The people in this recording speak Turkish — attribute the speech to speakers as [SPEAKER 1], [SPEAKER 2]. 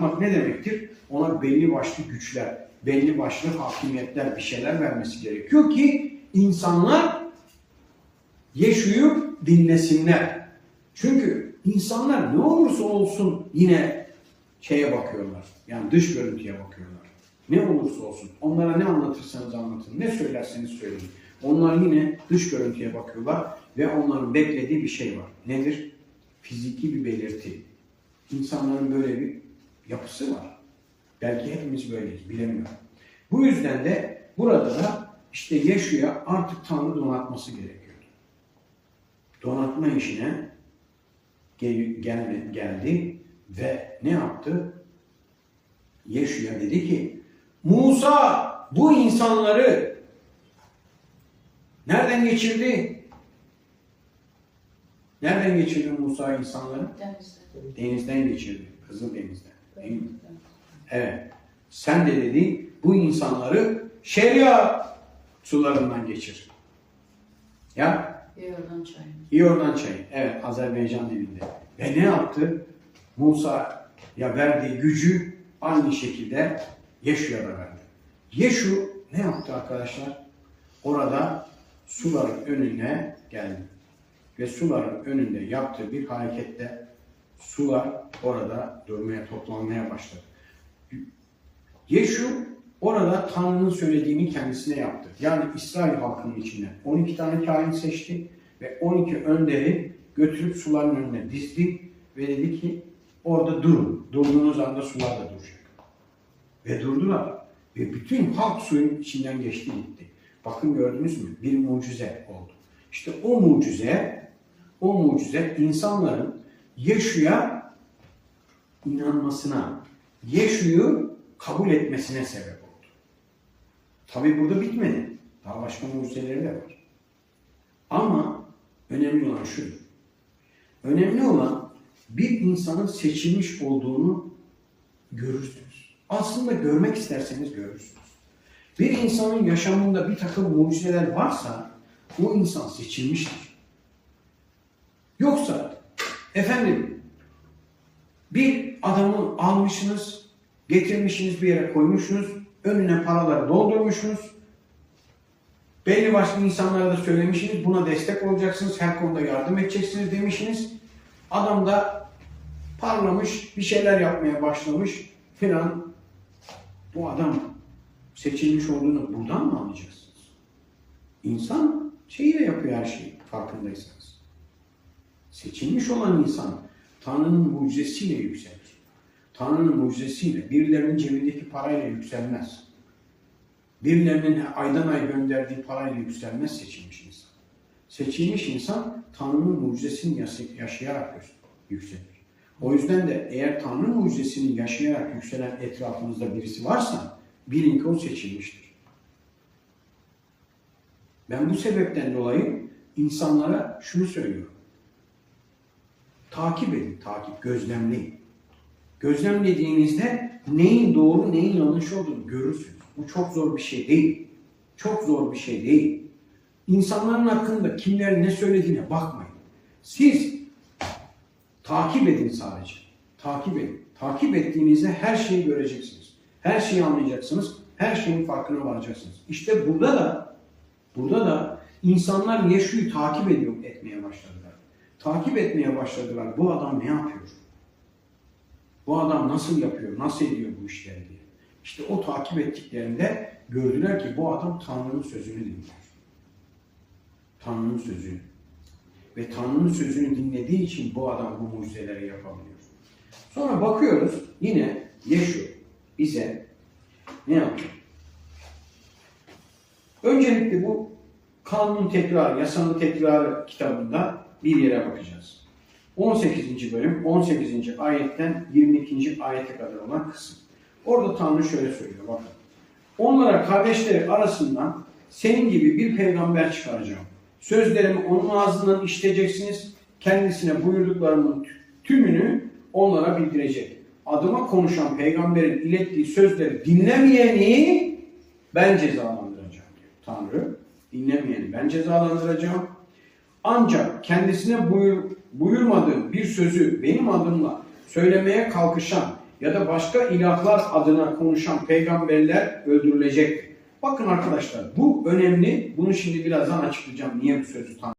[SPEAKER 1] donatmak ne demektir? Ona belli başlı güçler, belli başlı hakimiyetler, bir şeyler vermesi gerekiyor ki insanlar Yeşu'yu dinlesinler. Çünkü insanlar ne olursa olsun yine şeye bakıyorlar. Yani dış görüntüye bakıyorlar. Ne olursa olsun. Onlara ne anlatırsanız anlatın, ne söylerseniz söyleyin. Onlar yine dış görüntüye bakıyorlar ve onların beklediği bir şey var. Nedir? Fiziki bir belirti. İnsanların böyle bir yapısı var. Belki hepimiz böyleyiz, bilemiyorum. Bu yüzden de burada da işte Yeşu'ya artık Tanrı donatması gerekiyor. Donatma işine gel, gelme- geldi ve ne yaptı? Yeşu'ya dedi ki Musa bu insanları nereden geçirdi? Nereden geçirdi Musa insanları?
[SPEAKER 2] Denizde.
[SPEAKER 1] Denizden geçirdi. Kızıl denizden. Değil mi? Evet. Sen de dedi bu insanları Şeria sularından geçir. Ya
[SPEAKER 2] Yordan çayını.
[SPEAKER 1] İyordan çayı. Evet Azerbaycan dilinde. Ve ne yaptı? Musa ya verdiği gücü aynı şekilde Yeşu'ya da verdi. Yeşu ne yaptı arkadaşlar? Orada suların önüne geldi. Ve suların önünde yaptığı bir harekette sular orada durmaya, toplanmaya başladı. Yeşu orada Tanrı'nın söylediğini kendisine yaptı. Yani İsrail halkının içinden 12 tane kahin seçti ve 12 önderi götürüp suların önüne dizdi ve dedi ki orada durun. Durduğunuz anda sular da duracak. Ve durdular. Ve bütün halk suyun içinden geçti gitti. Bakın gördünüz mü? Bir mucize oldu. İşte o mucize, o mucize insanların Yeşu'ya inanmasına, Yeşu'yu kabul etmesine sebep oldu. Tabi burada bitmedi. Daha başka mucizeleri de var. Ama önemli olan şudur. Önemli olan bir insanın seçilmiş olduğunu görürsünüz. Aslında görmek isterseniz görürsünüz. Bir insanın yaşamında bir takım mucizeler varsa o insan seçilmiştir. Yoksa efendim bir adamı almışsınız, getirmişsiniz bir yere koymuşsunuz, önüne paraları doldurmuşsunuz, belli başlı insanlara da söylemişsiniz, buna destek olacaksınız, her konuda yardım edeceksiniz demişsiniz. Adam da parlamış, bir şeyler yapmaya başlamış filan. Bu adam seçilmiş olduğunu buradan mı anlayacaksınız? İnsan şeyiyle yapıyor her şeyi farkındaysanız. Seçilmiş olan insan Tanrı'nın mucizesiyle yükselir. Tanrı'nın mucizesiyle, birilerinin cebindeki parayla yükselmez. Birilerinin aydan ay gönderdiği parayla yükselmez seçilmiş insan. Seçilmiş insan Tanrı'nın mucizesini yaşayarak yükselir. O yüzden de eğer Tanrı mucizesini yaşayarak yükselen etrafınızda birisi varsa bilin ki o seçilmiştir. Ben bu sebepten dolayı insanlara şunu söylüyorum. Takip edin, takip, gözlemleyin. Gözlemlediğinizde neyin doğru, neyin yanlış olduğunu görürsünüz. Bu çok zor bir şey değil. Çok zor bir şey değil. İnsanların hakkında kimlerin ne söylediğine bakmayın. Siz takip edin sadece. Takip edin. Takip ettiğinizde her şeyi göreceksiniz. Her şeyi anlayacaksınız. Her şeyin farkına varacaksınız. İşte burada da burada da insanlar Yeşu'yu takip ediyor etmeye başladılar. Takip etmeye başladılar. Bu adam ne yapıyor? Bu adam nasıl yapıyor? Nasıl ediyor bu işleri diye. İşte o takip ettiklerinde gördüler ki bu adam Tanrı'nın sözünü dinliyor. Tanrı'nın sözünü. Ve Tanrı'nın sözünü dinlediği için bu adam bu mucizeleri yapabiliyor. Sonra bakıyoruz yine Yeşu bize ne yapıyor? Öncelikle bu kanun tekrar, yasanın tekrarı kitabında bir yere bakacağız. 18. bölüm 18. ayetten 22. ayete kadar olan kısım. Orada Tanrı şöyle söylüyor bakın. Onlara kardeşleri arasından senin gibi bir peygamber çıkaracağım. Sözlerimi onun ağzından işiteceksiniz. Kendisine buyurduklarımın tümünü onlara bildirecek. Adıma konuşan peygamberin ilettiği sözleri dinlemeyeni ben cezalandıracağım diyor Tanrı. Dinlemeyeni ben cezalandıracağım. Ancak kendisine buyur, buyurmadığım bir sözü benim adımla söylemeye kalkışan ya da başka ilahlar adına konuşan peygamberler öldürülecek. Bakın arkadaşlar bu önemli. Bunu şimdi birazdan açıklayacağım. Niye bu sözü tam